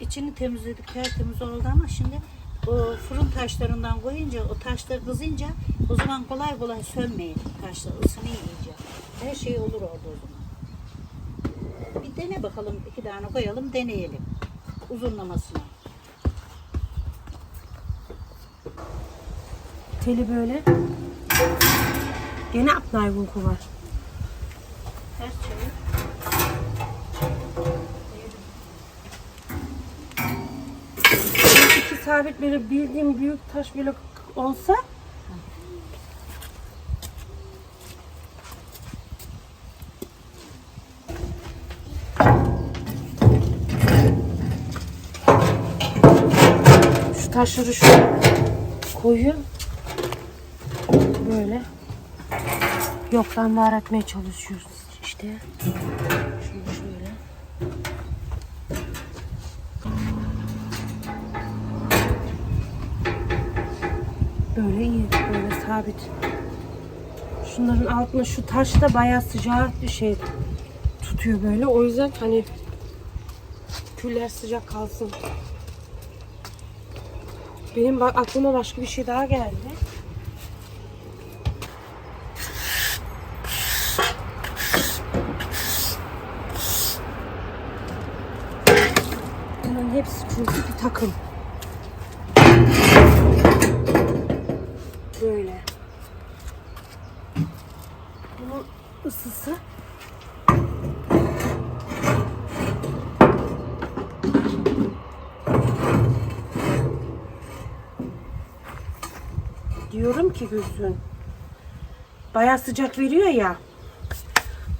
İçini temizledik tertemiz oldu ama şimdi o fırın taşlarından koyunca o taşlar kızınca o zaman kolay kolay sönmeyin taşlar ısınıyor iyice. Her şey olur orada o zaman. Bir dene bakalım iki tane koyalım deneyelim. Uzunlamasına. Teli böyle. Gene apnayvun var. Ters çevir. Sabit böyle bildiğim büyük taş böyle olsa şu taşları şöyle koyuyorum. Böyle yoktan var etmeye çalışıyoruz işte. Böyle iyi, böyle sabit. Şunların altına şu taş da bayağı sıcağı bir şey tutuyor böyle. O yüzden hani küller sıcak kalsın. Benim bak aklıma başka bir şey daha geldi. Bunların hepsi çünkü bir takım. Isısı diyorum ki Gülsün bayağı sıcak veriyor ya.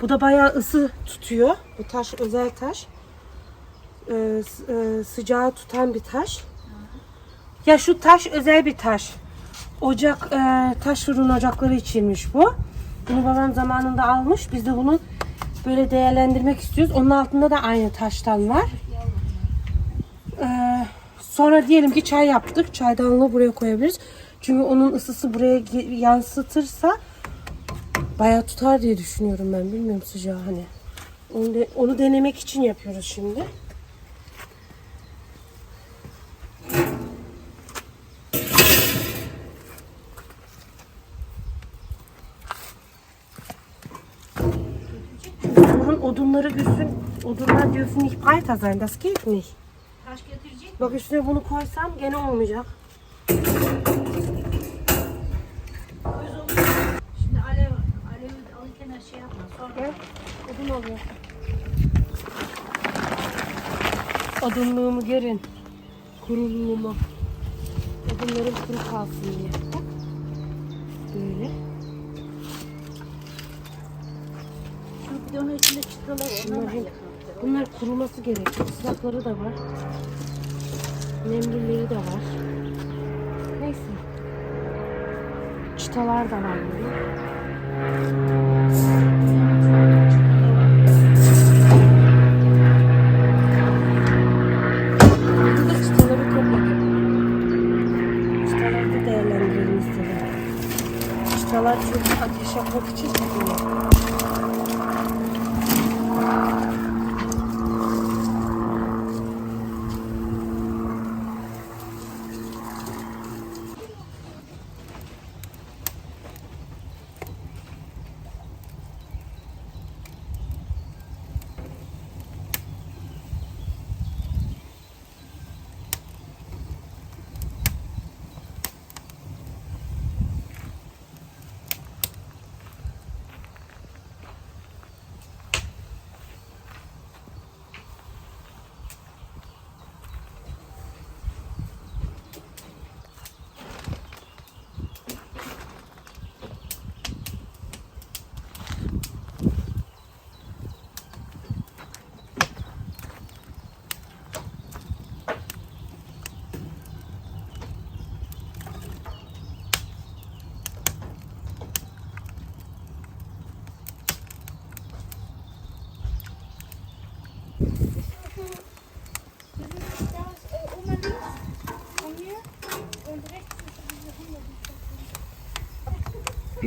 Bu da bayağı ısı tutuyor. Bu taş özel taş. Ee, e, sıcağı tutan bir taş. Ya şu taş özel bir taş. Ocak e, taş fırın ocakları içinmiş bu. Bunu babam zamanında almış. Biz de bunu böyle değerlendirmek istiyoruz. Onun altında da aynı taştan var. E, sonra diyelim ki çay yaptık. Çaydanlığı buraya koyabiliriz. Çünkü onun ısısı buraya yansıtırsa bayağı tutar diye düşünüyorum ben. Bilmiyorum sıcağı hani. Onu, de- onu denemek için yapıyoruz şimdi. Breiter sein. Das geht nicht. Taş getirecek. Bak üstüne bunu koysam gene olmayacak. Şimdi alev, alev alırken her şey yapma. Sonra Gel. Odun oluyor. Odunluğumu görün. Kuruluğumu. Odunlarım kuru kalsın diye. Bak. Böyle. şu bidonun içinde çıtalar Bunlar, onlar hem- bunlar kuruması gerekiyor. Islakları da var. Nemlileri de var. Neyse. Çıtalar da var. Burada da çıtaları topladım. Çıtaları da değerlendirelim istedim. Çıtalar çünkü ateş yapmak için tutuyor.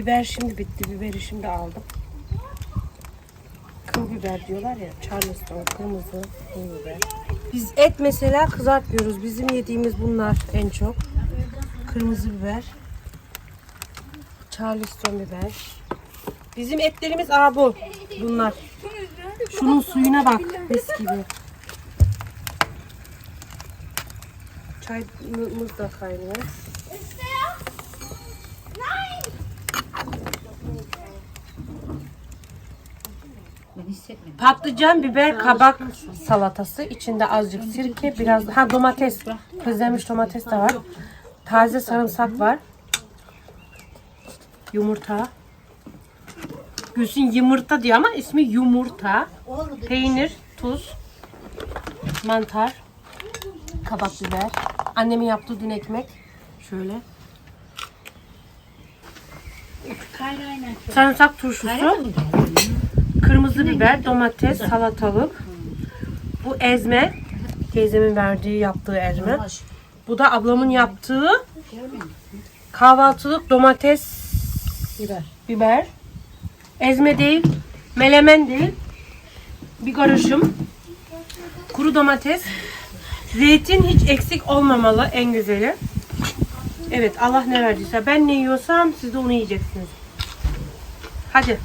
Biber şimdi bitti. Biberi şimdi aldım. Kıl biber diyorlar ya. Charleston kırmızı kıl biber. Biz et mesela kızartmıyoruz. Bizim yediğimiz bunlar en çok. Kırmızı biber. Charleston biber. Bizim etlerimiz aa bu. Bunlar. Şunun suyuna bak. Mis gibi. Çayımız da kaynıyor. Ben hissetmedim. Patlıcan, biber, kabak salatası. İçinde azıcık sirke, biraz ha domates. Közlenmiş domates de var. Taze sarımsak var. Yumurta. Gülsün yumurta diyor ama ismi yumurta. Peynir, tuz, mantar, kabak biber. Annemin yaptığı dün ekmek. Şöyle. Sarımsak turşusu. Kırmızı biber, domates, salatalık. Bu ezme. Teyzemin verdiği, yaptığı ezme. Bu da ablamın yaptığı kahvaltılık domates, Biber. biber. Ezme değil, melemen değil. Bir karışım. Kuru domates. Zeytin hiç eksik olmamalı en güzeli. Evet Allah ne verdiyse. Ben ne yiyorsam siz de onu yiyeceksiniz. Hadi.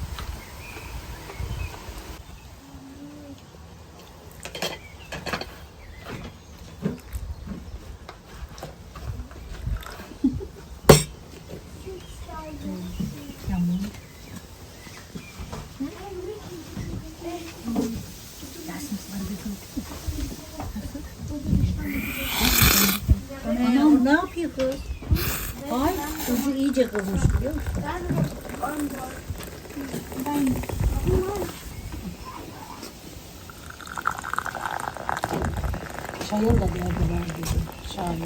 Anam ne yapıyor kız? Ay kızı iyice kızmış biliyor musun? Çayın da derdi var dedi. Şair.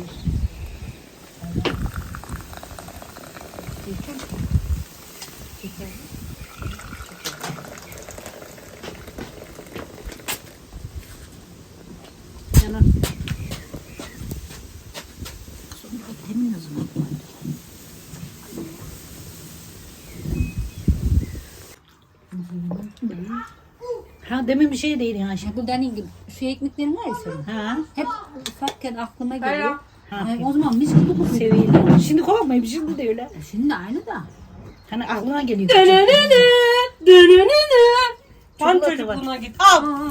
Yanar. Sonra demin o zaman koydu. Ha demin bir şey değildi Ayşe. Bu dediğin gibi şu ekmeklerin var ya senin. Ha. Hep ufakken aklıma geliyor. Yani o zaman mis gibi kokuyor. Seviyorum. Şimdi korkmayayım şimdi de öyle. Şimdi aynı da. Hani aklına geliyor. Tam Çikolata çocukluğuna git. Al.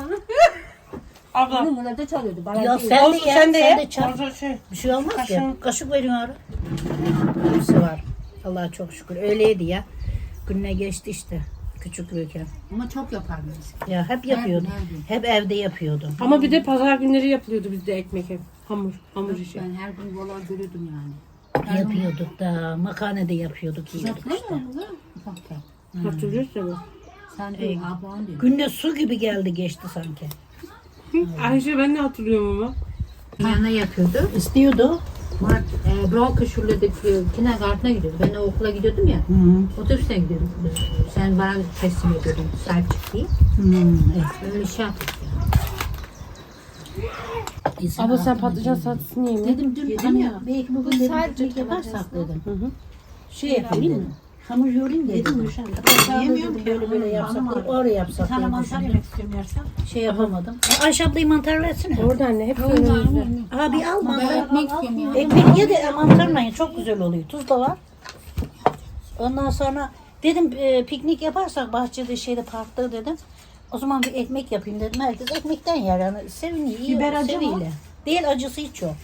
Abla. Benim burada çalıyordu. Bana Ya değil. sen de ye. sen de ye. Sen de çal. Şey. Bir şey olmaz Kaşın. ya. Kaşık verin ara. Hepsi var. Allah'a çok şükür. Öyleydi ya. Gününe geçti işte. Küçüklüğüken. Ama çok yapardım biz. Ya hep yapıyordu. Her gün. Hep evde yapıyordu. Ama bir de pazar günleri yapılıyordu bizde ekmek hep. Hamur, hamur işi. Ben her gün valla görüyordum yani. Yapıyorduk da. Makarna da yapıyorduk. Yiyorduk işte. Hatırlamıyor musun? Hatırlıyorsun mu? Sen de ablan diyor. Günde su gibi geldi geçti sanki. Ayşe ben de hatırlıyorum ama. Yanına yapıyordu. İstiyordu. Mart, e, Bronco şuradaki kindergarten'a gidiyordu. Ben de okula gidiyordum ya. Hı -hı. Otobüsten gidiyordum. Sen bana teslim ediyordun. Sahip çık diye. Hmm, evet. Öyle şey yaptık ya. İnsan Abla sen patlıcan salatası niye? Dedim dün Yedim hani ya. Belki bugün dedim Sadece. Hı hı. Şey yapayım dedim. Hamur yoğurayım dedim. Yemiyorum ki böyle böyle yapsak. Oraya yapsak. Sana mantar yemek istiyorum yersen. Şey yapamadım. E, Ayşe ablayı mantar versene. Orada anne hep önümüzde. Abi al mantar. ekmek istiyorum ya. Ekmek ye de mantarla ye. Çok güzel oluyor. Tuz da var. Ondan sonra dedim e, piknik yaparsak bahçede şeyde parkta dedim. O zaman bir ekmek yapayım dedim. Herkes ekmekten yer yani. Seviniyor. iyi Biber acı mı? Değil acısı hiç yok.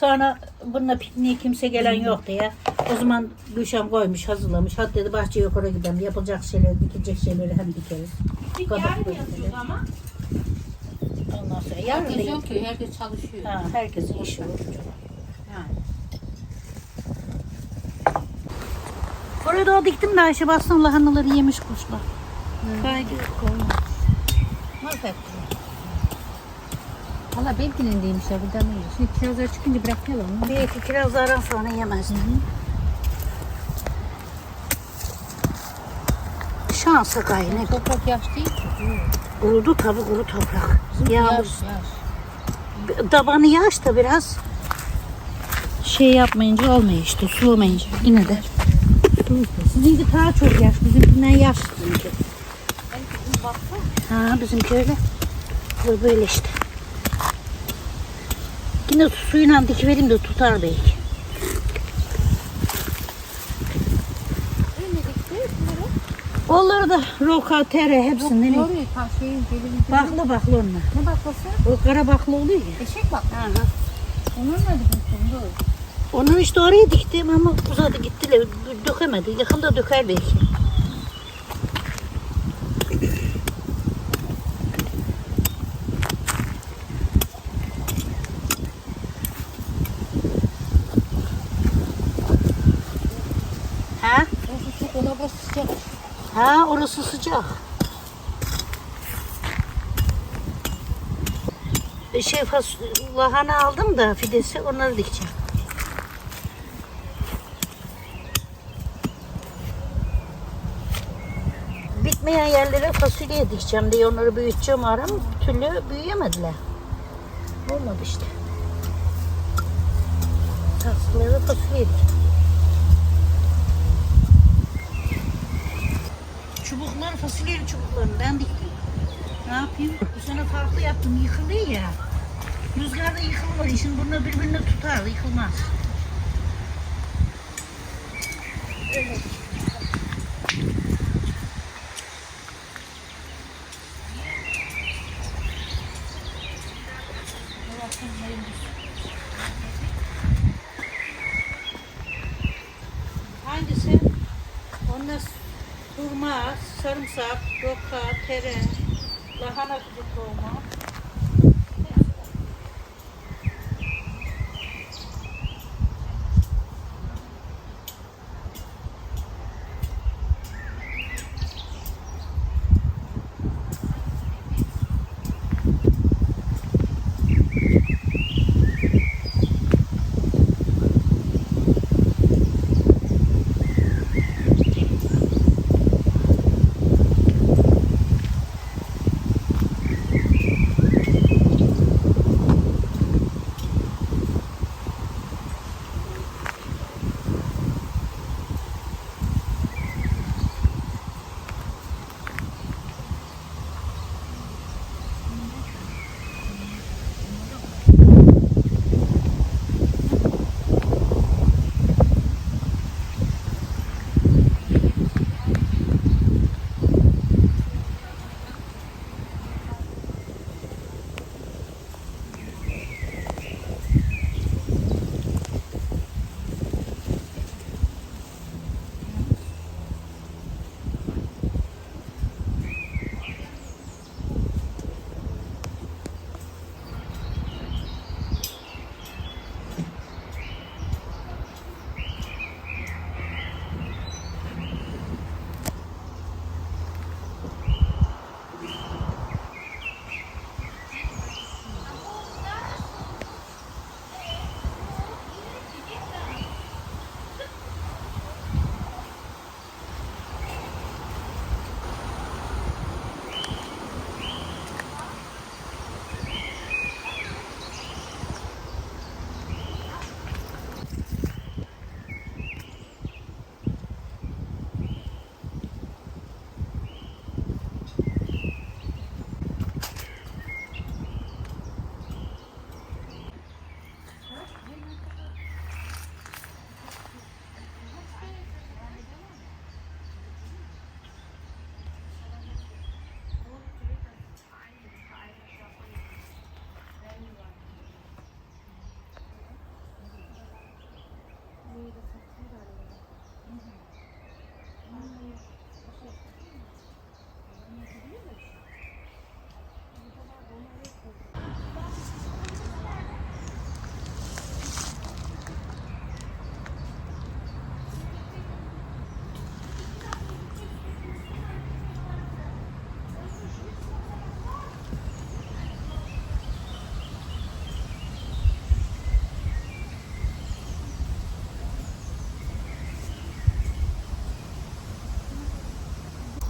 Sonra bununla pikniğe kimse gelen yok diye. O zaman Gülşen koymuş, hazırlamış. Hadi dedi bahçeye yukarı gidelim. Yapılacak şeyleri, dikilecek şeyleri hem dikeriz. Kabak bölümleri. Ondan sonra yarın Herkes yok yapıyor. ki. Herkes çalışıyor. Ha, herkesin işi var. Oraya da diktim de Ayşe bassın lahanaları yemiş kuşlar. Kaydı yok olmaz. Mahvettim. Valla benimkinin değilmiş ya. Buradan değil. Şimdi kirazlar çıkınca bırakmayalım mı? Bir iki kirazlardan sonra yemezdim. Şansa gayrı. Toprak yaş değil ki. Kurudu tabi kuru toprak. Yağmur. Yaş yaş. Tabanı yaş da biraz şey yapmayınca olmuyor işte sulamayınca yine de. Sizinki daha çok yaş, bizimkinden yaş sizinki. Ha bizimki öyle. Bu böyle işte. Yine suyla dikiverim de tutar belki. Onları da roka, tere hepsinden iyi. Doğru ta şeyin gelin. Baklı baklı onlar. Ne bakması? O kara baklı oluyor ya. Eşek bak. Aha. Onun ne dedim doğru. Onu işte oraya diktim ama uzadı gittiler. Dökemedi. Yakında döker belki. Ha? Orası çok Ha orası sıcak. E, Şey fas lahana aldım da fidesi onları dikeceğim. Bitmeyen yerlere fasulye dikeceğim diye onları büyüteceğim aram. Türlü büyüyemediler. Olmadı işte. Saksılara fasulye dikeceğim. Çubuklar fasulyeli çubuklarını ben diktim. Ne yapayım? Bu sene farklı yaptım. Yıkılıyor ya. Rüzgarda yıkılmıyor. Şimdi bunu birbirine tutar. Yıkılmaz. Hangisi? Onlar hurma, sarımsak, roka, tere, lahana tohumu.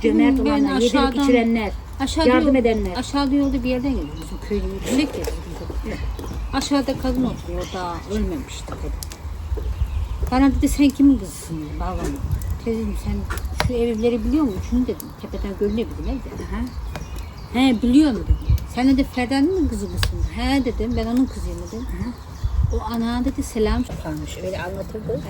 Cömert Ben olanlar, yedirip aşağıdan- içirenler, Aşağıda yardım yol- edenler. Aşağıda yolda bir yerden geliyor bizim köyde yüksek ya. bizim. Aşağıda kadın oturuyor daha ölmemişti kadın. Bana dedi sen kimin kızısın dedi babam. Dedim sen şu evleri biliyor musun? Üçünü dedim. Tepeden görünebildim evde. He biliyorum dedim. Sen de Ferdan'ın mı kızı mısın? He dedim ben onun kızıyım dedim. O ana dedi selam kalmış öyle anlatırdı.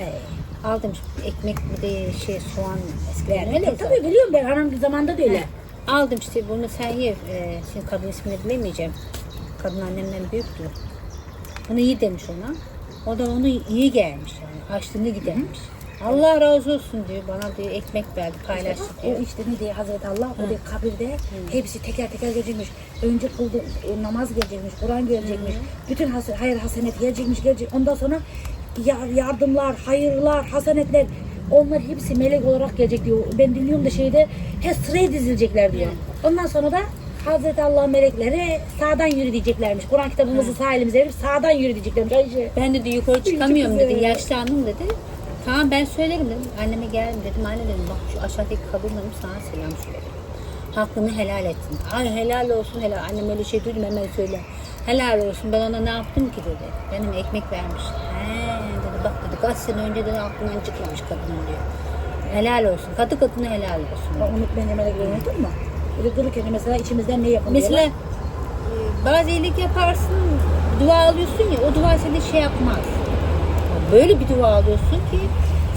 Aldım işte ekmek bir de şey soğan eskiden öyle Tabii, tabii biliyorum ben anam zamanında da öyle. Aldım işte bunu sen ye. Ee, şimdi kadın ismini bilemeyeceğim. Kadın annemden büyüktü. Bunu iyi demiş ona. O da onu iyi gelmiş yani. Açlığını gidermiş. Allah razı olsun diyor. Bana diyor ekmek verdi paylaştı diyor. O işte ne diye Hazreti Allah o diyor kabirde hepsi teker teker gelecekmiş. Önce kıldı namaz gelecekmiş, Kur'an gelecekmiş. Bütün has hayır hasenet gelecekmiş, gelecek. Ondan sonra yardımlar, hayırlar, hasenetler onlar hepsi melek olarak gelecek diyor. Ben dinliyorum da şeyde he sıraya dizilecekler diyor. Ondan sonra da Hazreti Allah melekleri sağdan yürü diyeceklermiş. Kur'an kitabımızı sağ elimize verip sağdan yürü diyeceklermiş. Ayşe. Ben dedi yukarı çıkamıyorum dedi. Yaşlandım dedi. Tamam ben söylerim dedim. Anneme geldim dedim. Anne dedim bak şu aşağıdaki kadınlarım sana selam söyle. Hakkını helal ettin. Ay helal olsun helal. Annem öyle şey duydum hemen söyle. Helal olsun ben ona ne yaptım ki dedi. Benim ekmek vermiş. He bak dedi kaç sene önce de aklından çıkmamış kadının diyor. Helal olsun. Kadı kadına helal olsun. Bak unutmayınca melekleri unutur mu? Böyle dururken mesela içimizden ne yapalım? Mesela e, bazı iyilik yaparsın, dua alıyorsun ya, o dua seni şey yapmaz. Böyle bir dua alıyorsun ki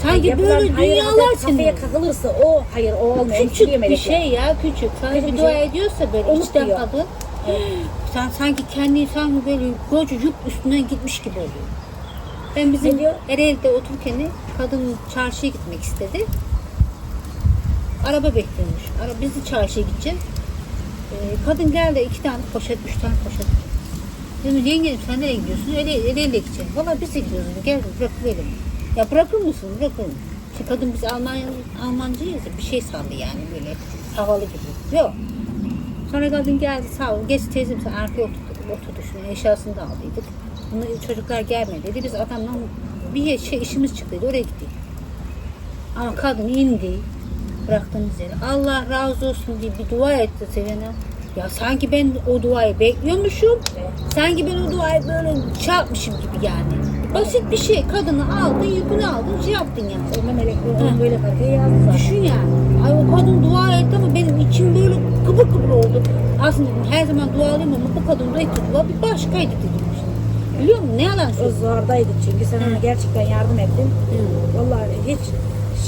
sanki böyle dünyalar seni. Kafaya senin. kakılırsa o hayır o olmuyor. Küçük bir melekler. şey ya küçük. Sana Küçük bir dua şey. ediyorsa böyle Onu içten kadın. Sen sanki kendi sanki böyle koca yük üstüne gitmiş gibi oluyor. Ben bizim diyor? Ereğli'de otururken kadın çarşıya gitmek istedi. Araba bekliyormuş. Ara, biz de çarşıya gideceğiz. Ee, kadın geldi iki tane poşet, üç tane poşet. Dedim yengem sen nereye gidiyorsun? Öyle, Ereğli'ye gideceğim. Valla biz de gidiyoruz. Gel bırakıverelim. Ya bırakır mısın? Bırakırım. Şimdi kadın biz Almanya, Almancıyız bir şey sandı yani böyle havalı gibi. Yok. Sonra kadın geldi sağ ol. Geç teyzem sen arkaya oturduk. Oturdu şunu eşyasını da aldıydık. Bunu çocuklar gelmedi dedi. Biz adamla bir şey işimiz çıktıydı. Oraya gittik. Ama kadın indi. Bıraktığımız yere. Allah razı olsun diye bir dua etti Sevena. Ya sanki ben o duayı bekliyormuşum. Sanki ben o duayı böyle yapmışım gibi yani. Basit bir şey. Kadını aldın, yükünü aldın, şey yaptın yani. Sonra onu böyle kafaya yazdı zaten. Düşün yani. Ay o kadın dua etti ama benim içim böyle kıpır kıpır oldu. Aslında her zaman dualıyım ama bu kadın da etti dua bir başkaydı. Biliyor musun? Ne yalan O söylüyorsun? zordaydı çünkü sen ona gerçekten yardım ettin. Vallahi hiç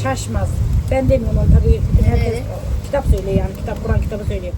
şaşmaz. Ben demiyorum onu tabii bütün herkes kitap söylüyor yani kitap Kur'an kitabı söylüyor.